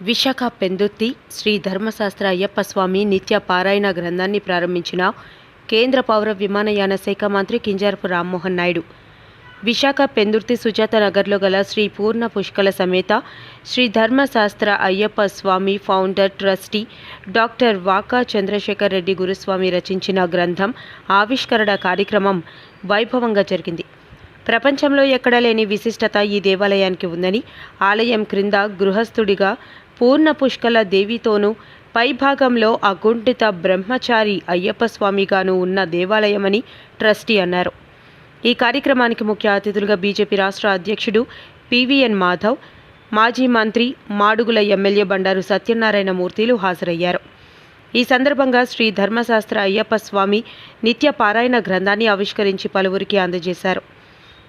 విశాఖ పెందుర్తి శ్రీ ధర్మశాస్త్ర అయ్యప్ప స్వామి నిత్య పారాయణ గ్రంథాన్ని ప్రారంభించిన కేంద్ర పౌర విమానయాన శాఖ మంత్రి కింజారపు రామ్మోహన్ నాయుడు. విశాఖ పెందుర్తి సుజాత నగర్లో గల శ్రీ పూర్ణ పుష్కల సమేత Sri Dharmasastha Ayyappa Swamy founder trustee doctor Vaka Chandrasekhar Reddy Guruswamy రచించిన గ్రంథం ఆవిష్కరణ కార్యక్రమం వైభవంగా జరిగింది. ప్రపంచంలో ఎక్కడా లేని విశిష్టత ఈ దేవాలయానికి ఉందని ఆలయం క్రింద గృహస్థుడిగా పూర్ణ పుష్కల దేవితోనూ పైభాగంలో అగుంఠిత బ్రహ్మచారి అయ్యప్ప స్వామిగాను ఉన్న దేవాలయమని ట్రస్టీ అన్నారు. ఈ కార్యక్రమానికి ముఖ్య అతిథులుగా బీజేపీ రాష్ట్ర అధ్యక్షుడు పివిఎన్ మాధవ్ మాజీ మంత్రి మాడుగుల ఎమ్మెల్యే బండారు సత్యనారాయణ మూర్తిలు హాజరయ్యారు. ఈ సందర్భంగా శ్రీ ధర్మశాస్త్ర అయ్యప్ప స్వామి నిత్య పారాయణ గ్రంథాన్ని ఆవిష్కరించి పలువురికి అందజేశారు.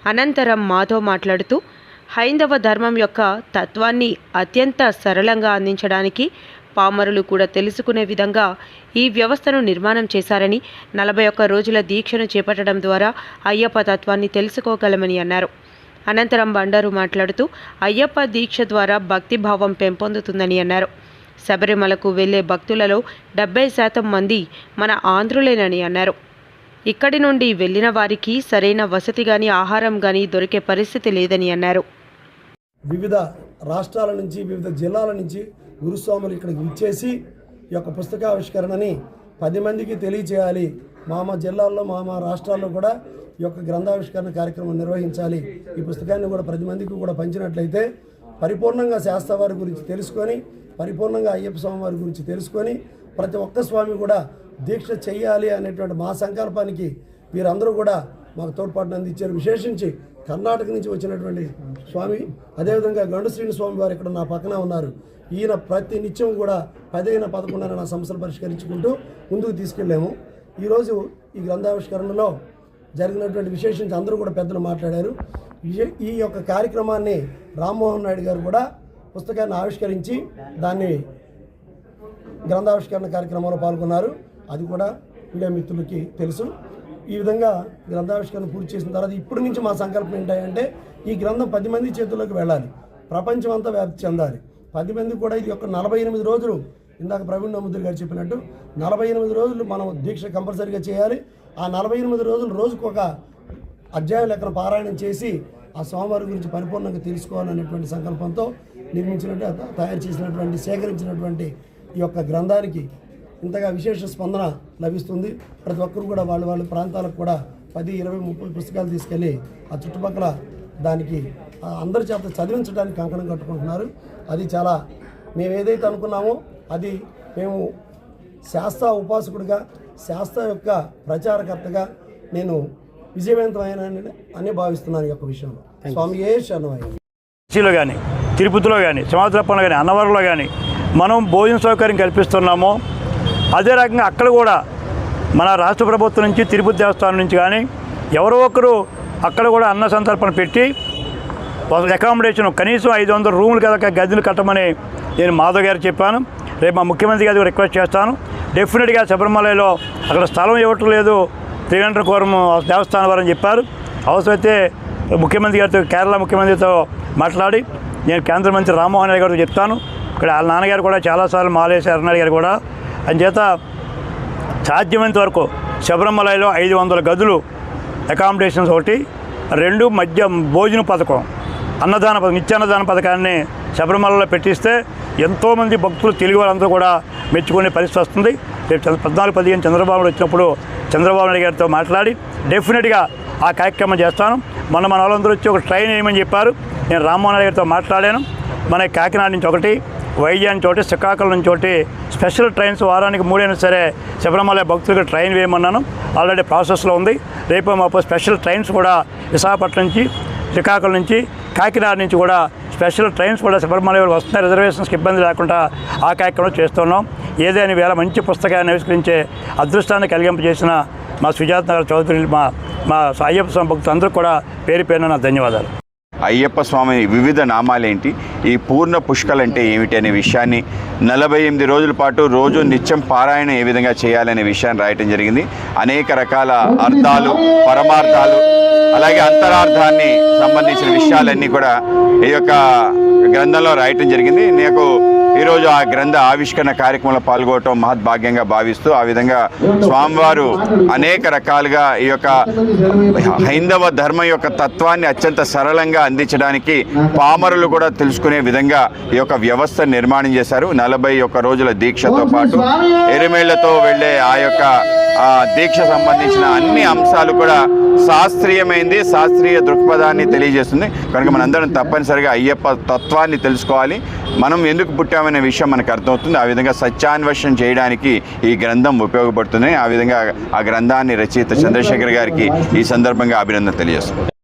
అనంతరం మాధవ్ మాట్లాడుతూ హైందవ ధర్మం యొక్క తత్వాన్ని అత్యంత సరళంగా అందించడానికి పామరులు కూడా తెలుసుకునే విధంగా ఈ వ్యవస్థను నిర్మాణం చేశారని నలభై ఒక్క రోజుల దీక్షను చేపట్టడం ద్వారా అయ్యప్ప తత్వాన్ని తెలుసుకోగలమని అన్నారు. అనంతరం బండారు మాట్లాడుతూ అయ్యప్ప దీక్ష ద్వారా భక్తిభావం పెంపొందుతుందని అన్నారు. శబరిమలకు వెళ్ళే భక్తులలో డెబ్బై శాతం మంది మన ఆంధ్రులేనని అన్నారు. ఇక్కడి నుండి వెళ్ళిన వారికి సరైన వసతి కానీ ఆహారం కానీ దొరికే పరిస్థితి లేదని అన్నారు. వివిధ రాష్ట్రాల నుంచి వివిధ జిల్లాల నుంచి గురుస్వాములు ఇక్కడికి విచ్చేసి ఈ యొక్క పుస్తకావిష్కరణని పది మందికి తెలియచేయాలి. మా మా జిల్లాల్లో మా మా రాష్ట్రాల్లో కూడా ఈ యొక్క గ్రంథావిష్కరణ కార్యక్రమం నిర్వహించాలి. ఈ పుస్తకాన్ని కూడా ప్రతి మందికి కూడా పంచినట్లయితే పరిపూర్ణంగా శాస్త్రవారి గురించి తెలుసుకొని పరిపూర్ణంగా అయ్యప్ప స్వామి వారి గురించి తెలుసుకొని ప్రతి ఒక్క స్వామి కూడా దీక్ష చేయాలి అనేటువంటి మా సంకల్పానికి వీరందరూ కూడా మాకు తోడ్పాటును అందించారు. విశేషించి కర్ణాటక నుంచి వచ్చినటువంటి స్వామి అదేవిధంగా గండుశ్రీని స్వామి వారు ఇక్కడ నా పక్కన ఉన్నారు. ఈయన ప్రతి నిత్యం కూడా పదిహేన పదకొండున నా సమస్యలు పరిష్కరించుకుంటూ ముందుకు తీసుకెళ్ళాము. ఈరోజు ఈ గ్రంథావిష్కరణలో జరిగినటువంటి విశేషించి అందరూ కూడా పెద్దలు మాట్లాడారు. ఈ- ఈ యొక్క కార్యక్రమాన్ని రామ్మోహన్ నాయుడు గారు కూడా పుస్తకాన్ని ఆవిష్కరించి దాన్ని గ్రంథావిష్కరణ కార్యక్రమంలో పాల్గొన్నారు. అది కూడా మీడియా మిత్రులకి తెలుసు. ఈ విధంగా గ్రంథావిష్కరణ పూర్తి చేసిన తర్వాత ఇప్పటి నుంచి మా సంకల్పం ఏంటంటే ఈ గ్రంథం పది మంది చేతుల్లోకి వెళ్ళాలి. ప్రపంచం అంతా వ్యాప్తి చెందాలి. పది మంది కూడా ఇది యొక్క నలభై ఎనిమిది రోజులు ఇందాక ప్రవీణ్ నమ్ముద్రి గారు చెప్పినట్టు నలభై ఎనిమిది రోజులు మనం దీక్ష కంపల్సరీగా చేయాలి. ఆ నలభై ఎనిమిది రోజులు రోజుకు ఒక అధ్యాయం లెక్కన పారాయణం చేసి ఆ స్వామివారి గురించి పరిపూర్ణంగా తెలుసుకోవాలనేటువంటి సంకల్పంతో నిర్మించినట్టు తయారు చేసినటువంటి సేకరించినటువంటి ఈ యొక్క గ్రంథానికి ఇంతగా విశేష స్పందన లభిస్తుంది. ప్రతి ఒక్కరు కూడా వాళ్ళ వాళ్ళ ప్రాంతాలకు కూడా పది ఇరవై ముప్పై పుస్తకాలు తీసుకెళ్ళి ఆ చుట్టుపక్కల దానికి ఆ అందరి చేత చదివించడానికి కంకణం కట్టుకుంటున్నారు. అది చాలా మేము ఏదైతే అనుకున్నామో అది మేము శాస్త్ర ఉపాసకుడిగా శాస్త్ర యొక్క ప్రచారకర్తగా నేను విజయవంతమైన అని భావిస్తున్నాను ఈ యొక్క విషయంలో. స్వామి ఏ శరణమయ్య. కాశీలో కానీ తిరుపతిలో కానీ సమాద్రప్పంలో కానీ అన్నవరంలో కానీ మనం భోజన సౌకర్యం కల్పిస్తున్నామో అదే రకంగా అక్కడ కూడా మన రాష్ట్ర ప్రభుత్వం నుంచి తిరుపతి దేవస్థానం నుంచి కానీ ఎవరో ఒకరు అక్కడ కూడా అన్న సంతర్పణ పెట్టి అకామిడేషన్ కనీసం ఐదు వందల రూములు కదా గదిని కట్టమని నేను మాధవ్ గారు చెప్పాను. రేపు మా ముఖ్యమంత్రి గారికి రిక్వెస్ట్ చేస్తాను. డెఫినెట్గా శబరిమలలో అక్కడ స్థలం ఇవ్వటం లేదు. త్రివేంద్రపురం దేవస్థానం వారని చెప్పారు. అవసరమైతే ముఖ్యమంత్రి గారితో కేరళ ముఖ్యమంత్రితో మాట్లాడి నేను కేంద్ర మంత్రి రామ్మోహన్ రెడ్డి గారితో చెప్తాను. ఇక్కడ వాళ్ళ నాన్నగారు కూడా చాలాసార్లు మాలేసి అరుణాడు గారు కూడా అంచేత సాధ్యమైనంత వరకు శబరిమలలో ఐదు వందల గదులు అకామిడేషన్స్ ఒకటి రెండు మధ్య భోజన పథకం అన్నదాన పథకం నిత్యాన్నదాన పథకాన్ని శబరిమలలో పెట్టిస్తే ఎంతోమంది భక్తులు తెలుగు వాళ్ళందరూ కూడా మెచ్చుకునే పరిస్థితి వస్తుంది. రేపు చంద్ర- పద్నాలుగు పదిహేను చంద్రబాబు వచ్చినప్పుడు చంద్రబాబు నాయుడు గారితో మాట్లాడి డెఫినెట్గా ఆ కార్యక్రమం చేస్తాను. మొన్న మన వాళ్ళందరూ వచ్చి ఒక ట్రైన్ వేయమని చెప్పారు. నేను రామ్మోహన్ గారితో మాట్లాడాను. మన కాకినాడ నుంచి ఒకటి వైజాగ్ చోటి శ్రీకాకుళం చోటి స్పెషల్ ట్రైన్స్ వారానికి మూడైనా సరే శబరిమల భక్తులకు ట్రైన్ వేయమన్నాను. ఆల్రెడీ ప్రాసెస్లో ఉంది. రేపు మాపు స్పెషల్ ట్రైన్స్ కూడా విశాఖపట్నం నుంచి శ్రీకాకుళం నుంచి కాకినాడ నుంచి కూడా స్పెషల్ ట్రైన్స్ కూడా శబరిమల వస్తున్న వస్తున్నాయి. రిజర్వేషన్స్కి ఇబ్బంది లేకుండా ఆ కార్యక్రమం చేస్తున్నాం. ఏదైనా వేళ మంచి పుస్తకాన్ని ఆవిష్కరించే అదృష్టాన్ని కలిగింపజేసిన మా సుజాత నగర్ చౌదరి మా మా అయ్యప్ప స్వామి భక్తులందరూ కూడా పేరు పేరున ధన్యవాదాలు. అయ్యప్ప స్వామి వివిధ నామాలేంటి? ఈ పూర్ణ పుష్కలు అంటే ఏమిటి అనే విషయాన్ని నలభై ఎనిమిది రోజుల పాటు రోజు నిత్యం పారాయణ ఏ విధంగా చేయాలనే విషయాన్ని రాయటం జరిగింది. అనేక రకాల అర్థాలు పరమార్థాలు అలాగే అంతరార్థాన్ని సంబంధించిన విషయాలన్నీ కూడా ఈ యొక్క గ్రంథంలో రాయటం జరిగింది. నాకు ఈరోజు ఆ గ్రంథ ఆవిష్కరణ కార్యక్రమంలో పాల్గొనడం మహద్భాగ్యంగా భావిస్తూ ఆ విధంగా స్వామివారు అనేక రకాలుగా ఈ యొక్క హైందవ ధర్మం యొక్క తత్వాన్ని అత్యంత సరళంగా అందించడానికి పామరులు కూడా తెలుసుకునే విధంగా ఈ యొక్క వ్యవస్థ నిర్మాణం చేశారు. నలభై ఒక్క రోజుల దీక్షతో పాటు ఎరిమేళ్ళతో వెళ్ళే ఆ యొక్క దీక్ష సంబంధించిన అన్ని అంశాలు కూడా శాస్త్రీయమైంది శాస్త్రీయ దృక్పథాన్ని తెలియజేస్తుంది. కనుక మనందరం తప్పనిసరిగా అయ్యప్ప తత్వాన్ని తెలుసుకోవాలి. మనం ఎందుకు పుట్టామనే విషయం మనకు అర్థమవుతుంది. ఆ విధంగా సత్యాన్వేషణ చేయడానికి ఈ గ్రంథం ఉపయోగపడుతుంది. ఆ విధంగా ఆ గ్రంథాన్ని రచయిత చంద్రశేఖర్ గారికి ఈ సందర్భంగా అభినందన తెలియజేస్తుంది